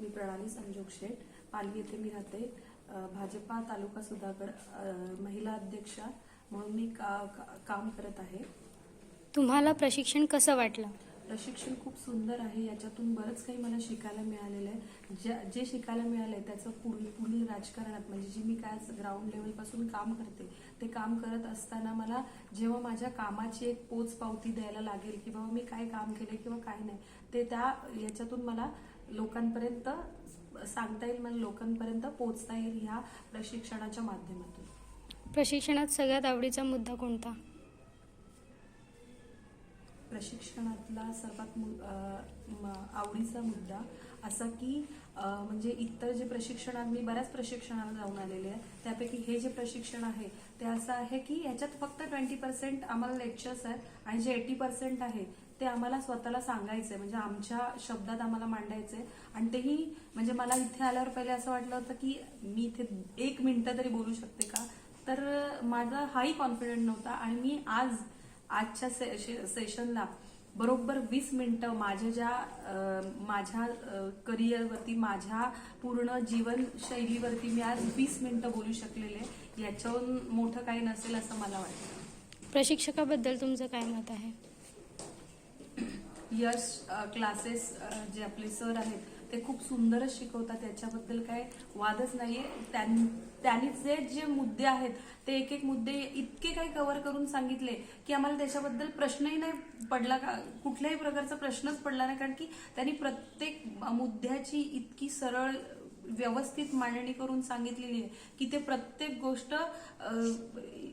मी प्रणाली संजोग शेठ. पाली येथे मी राहते. भाजपा तालुका सुधागड महिला अध्यक्षा म्हणून मी का, का- काम करत आहे. तुम्हाला प्रशिक्षण कसं वाटलं? प्रशिक्षण खूप सुंदर आहे. याच्यातून बरंच काही मला शिकायला मिळालेलं आहे. जे जे शिकायला मिळालंय त्याचं पुढील पुढील राजकारणात म्हणजे जी मी काय ग्राउंड लेवलपासून काम करते ते काम करत असताना मला जेव्हा माझ्या कामाची एक पोच पावती द्यायला लागेल की बाबा मी काय काम केले किंवा काय नाही ते त्या याच्यातून मला लोकांपर्यंत सांगता येईल मला लोकांपर्यंत पोचता येईल ह्या प्रशिक्षणाच्या माध्यमातून. प्रशिक्षणात सगळ्यात आवडीचा मुद्दा कोणता? प्रशिक्षणातला सर्वात आवडीचा मुद्दा असा की म्हणजे इतर जे प्रशिक्षणात मी बऱ्याच प्रशिक्षणाला जाऊन आलेले आहे. त्यापैकी हे जे प्रशिक्षण आहे ते असं आहे की याच्यात फक्त ट्वेंटी पर्सेंट आम्हाला लेक्चर्स आहेत आणि जे एटी पर्सेंट आहे ते आम्हाला स्वतःला सांगायचंय. म्हणजे आमच्या शब्दात आम्हाला मांडायचंय. आणि तेही म्हणजे मला इथे आल्यावर पहिले असं वाटलं होतं की मी इथे एक मिनिटं तरी बोलू शकते का? तर माझा हाही कॉन्फिडंट नव्हता. आणि मी आज आजच्या से- शे- सेशनला बरोबर वीस मिनिटं माझ्या ज्या माझ्या करिअरवरती माझ्या पूर्ण जीवनशैलीवरती मी आज वीस मिनिटं बोलू शकलेले. याच्याहून मोठं काही नसेल असं मला वाटतं. प्रशिक्षकाबद्दल तुमचं काय मत आहे? यश क्लासेस जे आपले सर आहेत ते खूप सुंदरच शिकवतात. त्याच्याबद्दल काय वादच नाहीये. त्यां- त्यांनी जे जे मुद्दे आहेत ते एक एक मुद्दे इतके काही कव्हर करून सांगितले की आम्हाला त्याच्याबद्दल प्रश्नही नाही पडला का कुठल्याही प्रकारचा प्रश्नच पडला नाही. कारण की त्यांनी प्रत्येक मुद्द्याची इतकी सरळ व्यवस्थित मांडणी करून सांगितलेली आहे की ते प्रत्येक गोष्ट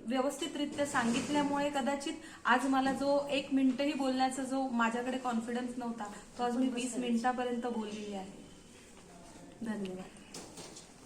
व्यवस्थितरित्या सांगितल्यामुळे कदाचित आज मला जो एक मिनिटही बोलण्याचा जो माझ्याकडे कॉन्फिडन्स नव्हता तो आज मी वीस मिनिटापर्यंत बोललेली आहे. धन्यवाद.